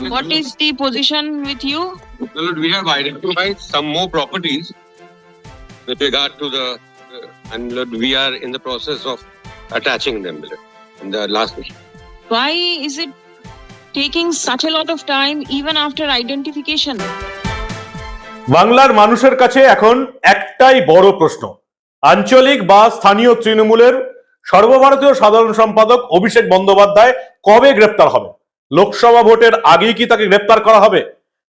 What is the position with you? Well, we have identified some more properties with regard to the, uh, and Lord, we are in the process of attaching them in the last. Why is it taking such a lot of time even after identification? বাংলার মানুষের কাছে এখন একটাই বড় প্রশ্ন আঞ্চলিক বা স্থানীয় তৃণমূলের সর্বভারতীয় সাধারণ সম্পাদক অভিষেক বন্দ্যোপাধ্যায় কবে গ্রেপ্তার হবে লোকসভা ভোটের আগেই কি তাকে গ্রেপ্তার করা হবে?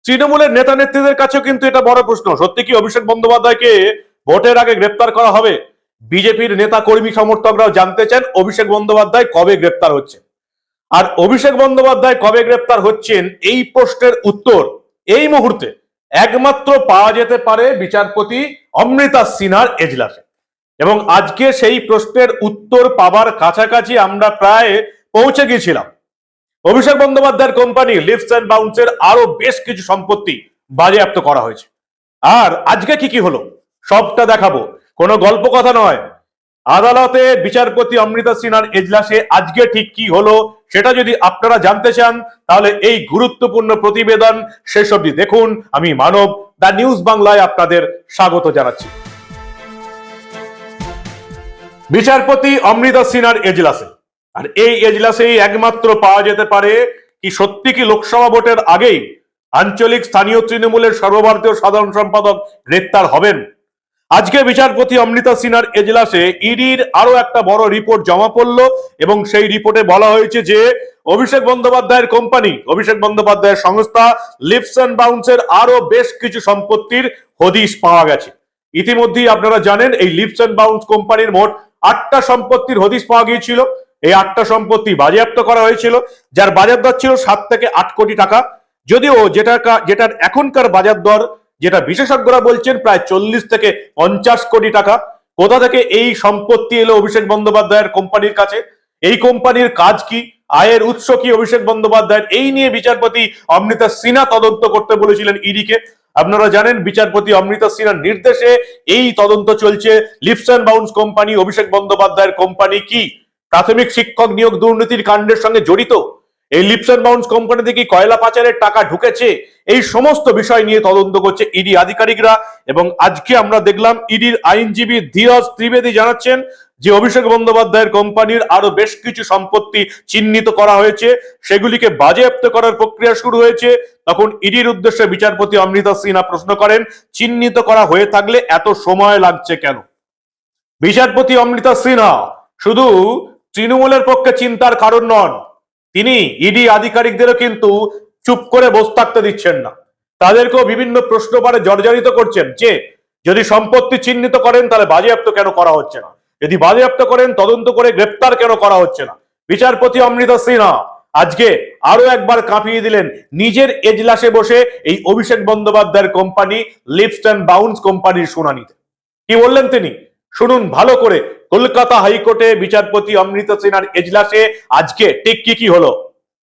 তৃণমূলের নেতা নেত্রীদের কাছেও কিন্তু এটা বড় প্রশ্ন। সত্যি কি অভিষেক বন্দ্যোপাধ্যায়কে ভোটের আগে গ্রেপ্তার করা হবে? বিজেপির নেতা কর্মী সমর্থকরাও জানতে চান অভিষেক বন্দ্যোপাধ্যায় কবে গ্রেপ্তার হচ্ছে আর অভিষেক বন্দ্যোপাধ্যায় কবে গ্রেপ্তার হচ্ছেন এই প্রশ্নের উত্তর এই মুহূর্তে একমাত্র পাওয়া যেতে পারে বিচারপতি অমৃতা সিনহার এজলাসে। এবং আজকে সেই প্রশ্নের উত্তর পাবার কাছাকাছি আমরা প্রায় পৌঁছে গিয়েছিলাম। অভিষেক বন্দ্যোপাধ্যায়ের কোম্পানি লিফটস অ্যান্ড বাউন্সের আরও বেশ কিছু সম্পত্তি বাজেয়াপ্ত করা হয়েছে। আর আজকে কি কি হলো? সবটা দেখাবো। কোনো গল্প কথা নয়। আদালতে বিচারপতি অমৃতা সিনহার এজলাসে আজকে ঠিক কি হলো, সেটা যদি আপনারা জানতে চান, তাহলে এই গুরুত্বপূর্ণ প্রতিবেদন শেষ অবধি দেখুন। আমি মানব দা নিউজ বাংলায় আপনাদের স্বাগত জানাচ্ছি। বিচারপতি অমৃতা সিনহার এজলাসে আর এই এজলাসেই একমাত্র পাওয়া যেতে পারে কি সত্যি কি লোকসভা ভোটের আগেই আঞ্চলিক স্থানীয় তৃণমূলের সর্বভারতীয় সাধারণ সম্পাদক গ্রেপ্তার হবেন। আজকে বিচারপতি অমৃতা সিনহার এজলাসে ইডির আরও একটা বড় রিপোর্ট জমা পড়ল এবং সেই রিপোর্টে বলা হয়েছে যে অভিষেক বন্দ্যোপাধ্যায়ের কোম্পানি, অভিষেক বন্দ্যোপাধ্যায়ের সংস্থা লিপস অ্যান্ড বাউন্সের আরও বেশ কিছু সম্পত্তির হদিশ পাওয়া গেছে। ইতিমধ্যেই আপনারা জানেন, এই লিপস অ্যান্ড বাউন্স কোম্পানির মোট আটটা সম্পত্তির হদিশ পাওয়া গিয়েছিল। এই আটটা সম্পত্তি বাজেয়াপ্ত করা হয়েছিল, যার বাজার দর ছিল সাত থেকে আট কোটি টাকা। যদিও যেটা যেটার এখনকার বাজার দর, যেটা বিশেষজ্ঞরা বলছেন প্রায় চল্লিশ থেকে পঞ্চাশ কোটি টাকা। কোথা থেকে এই সম্পত্তি এলো অভিষেক বন্দ্যোপাধ্যায়ের কোম্পানির কাছে? এই কোম্পানির কাজ কি? আয়ের উৎস কি অভিষেক বন্দ্যোপাধ্যায়ের? এই নিয়ে বিচারপতি অমৃতা সিনহা তদন্ত করতে বলেছিলেন ইডিকে। আপনারা জানেন, বিচারপতি অমৃতা সিনহার নির্দেশে এই তদন্ত চলছে। Leaps and Bounds company, Abhishek বন্দ্যোপাধ্যায়ের কোম্পানি কি? প্রাথমিক শিক্ষক নিয়োগ দুর্নীতির কাণ্ডের সঙ্গে জড়িত। এই লিপস অ্যান্ড বাউন্স কোম্পানিতে কি কয়লা পাচারের টাকা ঢুকেছে, এই সমস্ত বিষয় নিয়ে তদন্ত করছে ইডি আধিকারিকরা এবং আজকে আমরা দেখলাম ইডির আইনজীবী ধীরজ ত্রিবেদী জানাচ্ছেন যে অভিষেক বন্দ্যোপাধ্যায়ের কোম্পানির আরও বেশ কিছু সম্পত্তি চিহ্নিত করা হয়েছে, সেগুলিকে বাজেয়াপ্ত করার প্রক্রিয়া শুরু হয়েছে। তখন ইডির উদ্দেশ্যে বিচারপতি অমৃতা সিনহা প্রশ্ন করেন, চিহ্নিত করা হয়ে থাকলে এত সময় লাগছে কেন? বিচারপতি অমৃতা সিনহা, শুধু তৃণমূলের পক্ষে চিন্তার কারণ নন। তিনি ইডি আধিকারিকদেরও কিন্তু চুপ করে বসে থাকতে দিচ্ছেন না। তাদেরকেও বিভিন্ন প্রশ্ন পারে জর্জরিত করছেন যে, যদি সম্পত্তি চিহ্নিত করেন, তাহলে বাজেয়াপ্ত কেন করা হচ্ছে না? যদি বাজেয়াপ্ত করেন, তদন্ত করে গ্রেপ্তার কেন করা হচ্ছে না? বিচারপতি অমৃতা সিনহা আজকে আরও একবার কাঁপিয়ে দিলেন। নিজের এজলাসে বসে এই অভিষেক বন্দ্যোপাধ্যায়ের কোম্পানি লিপস অ্যান্ড বাউন্স কোম্পানির শুনানিতে। কি বললেন তিনি? শুনুন ভালো করে কলকাতা হাইকোর্টে বিচারপতি অমৃতা সিনহার এজলাসে আজকে ঠিক কি কি হলো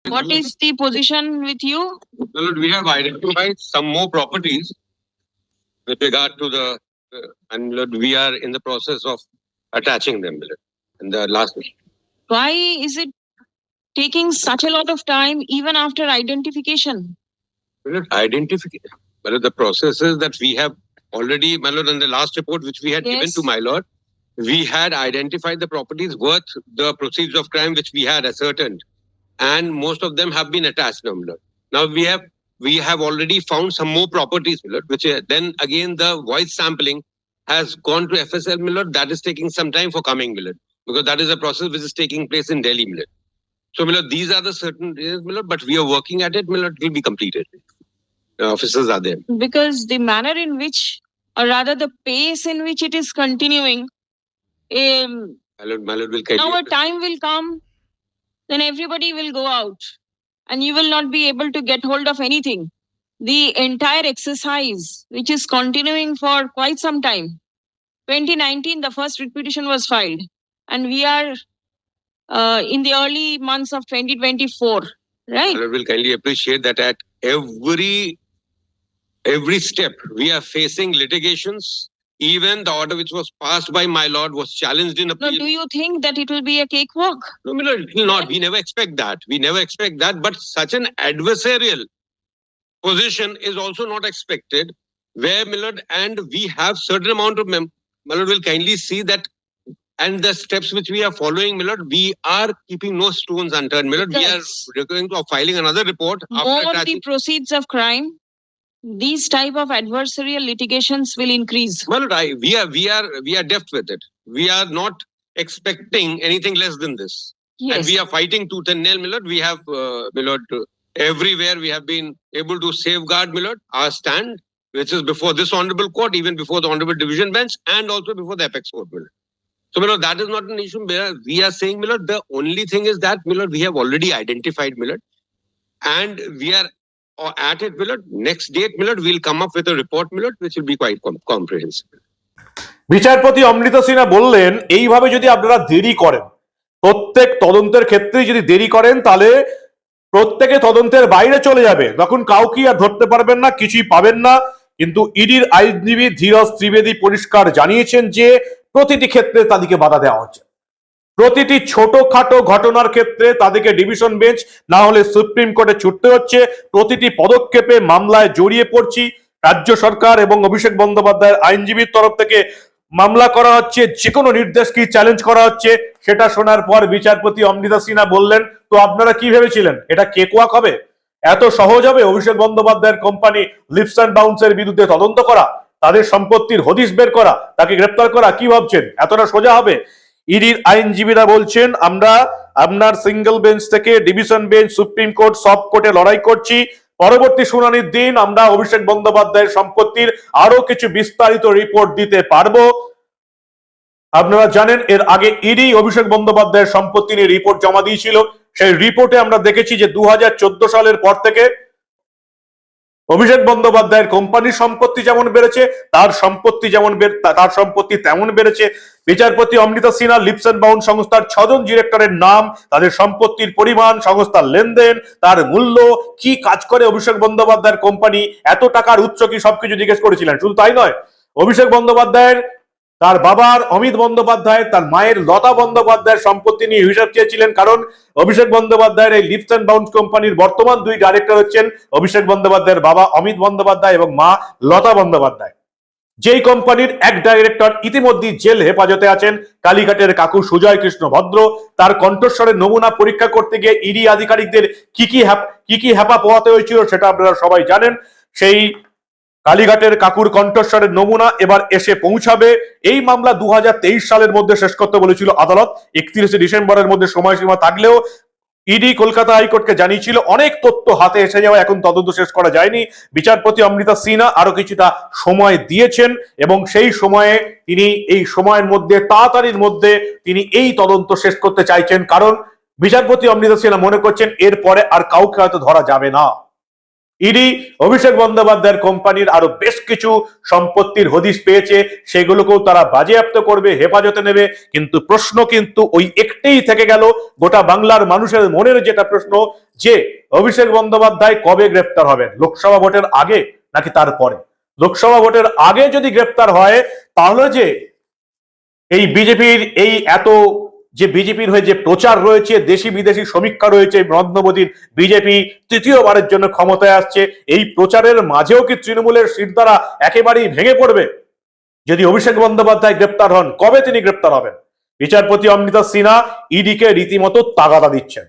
What is the position with you? Well, Lord, we have identified some more properties with regard to the, uh, and Lord, we are in the process of attaching them Lord, in the last. Why is it taking such a lot of time even after identification? Well, Identification. Well, the processes that we have already, my lord, in the last report which we had given to my lord, we had identified the properties worth the proceeds of crime which we had ascertained, and most of them have been attached now, my lord. Now we have we have already found some more properties, my lord, which uh, then again the voice sampling has gone to FSL, my lord. That is taking some time for coming, my lord, because that is a process which is taking place in Delhi, my lord. So, my lord, these are the certain, areas, my lord, but we are working at it, my lord. It will be completed. The officers are there. Because the manner in which, or rather the pace in which it is continuing, um, My lord, my lord will now a time will come, then everybody will go out and you will not be able to get hold of anything. The entire exercise, which is continuing for quite some time. 2019, the first writ petition was filed, and we are uh, in the early months of 2024, right? Lord will kindly appreciate that at every every step we are facing litigations, Even the order which was passed by my lord was challenged in No, appeal. do you think that it will be a cakewalk? No, lord, it will not. We never expect that. We never expect that. But such an adversarial position is also not expected. Where, my lord, and we have certain amount of mem. My lord will kindly see that. And the steps which we are following, my lord, we are keeping no stones unturned. My lord, we are going to filing another report after More the proceeds of crime, these type of adversarial litigations will increase. Well, I, we are, we are, we are deft with it. We are not expecting anything less than this. Yes. And we are fighting tooth and nail, Millard. We have, uh, Millard, everywhere we have been able to safeguard, Millard, our stand, which is before this honorable court, even before the honorable division bench, and also before the apex court, Millard. So, Millard, that is not an issue. Millard. We are saying, Millard, the only thing is that, Millard, we have already identified, Millard, and we are uh, at it, Millard. Next date, Millard, we'll come up with a report, Millard, which will be quite com- comprehensive. বিচারপতি অমৃতা সিনহা বললেন এইভাবে যদি আপনারা দেরি করেন প্রত্যেক তদন্তের ক্ষেত্রে যদি দেরি করেন তাহলে প্রত্যেকে তদন্তের বাইরে চলে যাবে তখন কাউকে আর ধরতে পারবেন না কিছুই পাবেন না কিন্তু ইডির আইনজীবী ধীরজ ত্রিবেদী পরিষ্কার জানিয়েছেন যে প্রতিটি ক্ষেত্রে তাদেরকে বাধা দেওয়া হচ্ছে প্রতিটি ছোটখাটো ঘটনার ক্ষেত্রে তাদেরকে ডিভিশন বেঞ্চ, না হলে সুপ্রিম কোর্টে ছুটতে হচ্ছে। প্রতিটি পদক্ষেপে মামলায় জড়িয়ে পড়ছি। রাজ্য সরকার এবং অভিষেক বন্দ্যোপাধ্যায়ের আইনজীবীর তরফ থেকে মামলা করা হচ্ছে যে কোনো নির্দেশকে চ্যালেঞ্জ করা হচ্ছে, সেটা শোনার পর বিচারপতি অমৃতা সিনহা বললেন, তো আপনারা কি ভেবেছিলেন? এটা কেকওয়াক হবে? এত সহজ হবে অভিষেক বন্দ্যোপাধ্যায়ের কোম্পানি লিপস অ্যান্ড বাউন্সের বিরুদ্ধে তদন্ত করা? তাদের সম্পত্তির হদিশ বের করা? তাকে গ্রেপ্তার করা? কি ভাবছেন? এতটা সোজা হবে? ইডির আইনজীবীরা বলছেন, আমরা আপনার সিঙ্গেল বেঞ্চ থেকে ডিভিশন বেঞ্চ সুপ্রিম কোর্ট সব কোর্টে লড়াই করছি। পরবর্তী শুনানির দিন আমরা অভিষেক বন্দ্যোপাধ্যায়ের সম্পত্তির আরও কিছু বিস্তারিত রিপোর্ট দিতে পারব। আপনারা জানেন, এর আগে ইডি অভিষেক বন্দ্যোপাধ্যায়ের সম্পত্তি নিয়ে রিপোর্ট জমা দিয়েছিল। সেই রিপোর্টে আমরা দেখেছি যে দু হাজার চোদ্দ সালের পর থেকে অভিষেক বন্দ্যোপাধ্যায়ের কোম্পানির সম্পত্তি যেমন বেড়েছে, তার সম্পত্তি যেমন তার সম্পত্তি তেমন বেড়েছে। বিচারপতি অমৃতা সিনহা লিপসেন বাউন বাউন্ড সংস্থার ছজন ডিরেক্টরের নাম, তাদের সম্পত্তির পরিমাণ, সংস্থার লেনদেন, তার মূল্য, কি কাজ করে অভিষেক বন্দ্যোপাধ্যায়ের কোম্পানি, এত টাকার উৎস কি সবকিছু জিজ্ঞেস করেছিলেন? শুধু তাই নয়, অভিষেক বন্দ্যোপাধ্যায়ের তার বাবার অমিত বন্দ্যোপাধ্যায়, তার মায়ের লতা বন্দ্যোপাধ্যায়ের সম্পত্তি নিয়ে হিসাব চেয়েছিলেন কারণ অভিষেক বন্দ্যোপাধ্যায়ের এই লিপস অ্যান্ড বাউন্ড কোম্পানির বর্তমান দুই ডাইরেক্টর হচ্ছেন অভিষেক বন্দ্যোপাধ্যায়ের বাবা অমিত বন্দ্যোপাধ্যায় এবং মা লতা বন্দ্যোপাধ্যায়। যেই কোম্পানির এক ডাইরেক্টর ইতিমধ্যেই জেল হেফাজতে আছেন, কালীঘাটের কাকু সুজয় কৃষ্ণ ভদ্র। তার কণ্ঠস্বরের নমুনা পরীক্ষা করতে গিয়ে ইডি আধিকারিকদের কি কি কি কি হ্যাপা পোহাতে হয়েছিল সেটা আপনারা সবাই জানেন। সেই কালীঘাটের কাকুর কণ্ঠস্বরের নমুনা এবার এসে পৌঁছাবে। এই মামলা দু হাজার তেইশ সালের মধ্যে শেষ করতে বলেছিল আদালত। একত্রিশে ডিসেম্বরের মধ্যে সময়সীমা থাকলেও ইডি কলকাতা হাইকোর্টকে জানিয়েছিল, অনেক তথ্য হাতে এসে যাওয়া, এখন তদন্ত শেষ করা যায়নি। বিচারপতি অমৃতা সিনহা আরও কিছুটা সময় দিয়েছেন এবং সেই সময়ে তিনি এই সময়ের মধ্যে, তাড়াতাড়ির মধ্যে তিনি এই তদন্ত শেষ করতে চাইছেন। কারণ বিচারপতি অমৃতা সিনহা মনে করছেন, এরপরে আর কাউকে হয়তো ধরা যাবে না। ইডি, অভিষেক বন্দ্যোপাধ্যায়ের কোম্পানির আরও বেশ কিছু সম্পত্তির হদিশ পেয়েছে, সেগুলোকেও তারা বাজেয়াপ্ত করবে, হেফাজতে নেবে। কিন্তু প্রশ্ন কিন্তু ওই একটাই থেকে গেল, গোটা বাংলার মানুষের মনের যেটা প্রশ্ন, যে অভিষেক বন্দ্যোপাধ্যায় কবে গ্রেপ্তার হবেন? লোকসভা ভোটের আগে নাকি তারপরে? লোকসভা ভোটের আগে যদি গ্রেপ্তার হয়, তাহলে যে এই বিজেপির এই এত যে বিজেপির হয়ে যে প্রচার রয়েছে, দেশি বিদেশি সমীক্ষা রয়েছে নরেন্দ্র মোদীর বিজেপি তৃতীয়বারের জন্য ক্ষমতায় আসছে, এই প্রচারের মাঝেও কি তৃণমূলের শিরদারা একেবারেই ভেঙে পড়বে? যদি অভিষেক বন্দ্যোপাধ্যায় গ্রেপ্তার হন, কবে তিনি গ্রেপ্তার হবেন? বিচারপতি অমৃতা সিনহা ইডিকে রীতিমতো তাগাদা দিচ্ছেন।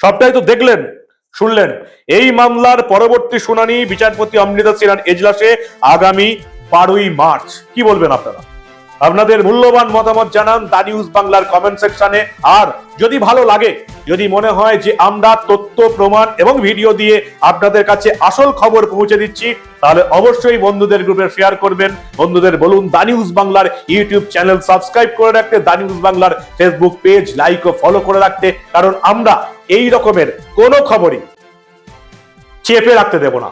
সবটাই তো দেখলেন, শুনলেন। এই মামলার পরবর্তী শুনানি বিচারপতি অমৃতা সিনহার এজলাসে আগামী বারোই মার্চ। কি বলবেন আপনারা? আপনাদের মূল্যবান মতামত জানান দা নিউজ বাংলার কমেন্ট সেকশনে আর যদি ভালো লাগে, যদি মনে হয় যে আমরা তথ্য, প্রমাণ এবং ভিডিও দিয়ে আপনাদের কাছে আসল খবর পৌঁছে দিচ্ছি, তাহলে অবশ্যই বন্ধুদের গ্রুপে শেয়ার করবেন। বন্ধুদের বলুন, দা নিউজ বাংলার ইউটিউব চ্যানেল সাবস্ক্রাইব করে রাখতে, দা নিউজ বাংলার ফেসবুক পেজ লাইক ও ফলো করে রাখতে, কারণ আমরা এই রকমের কোনো খবরই চেপে রাখতে দেব না।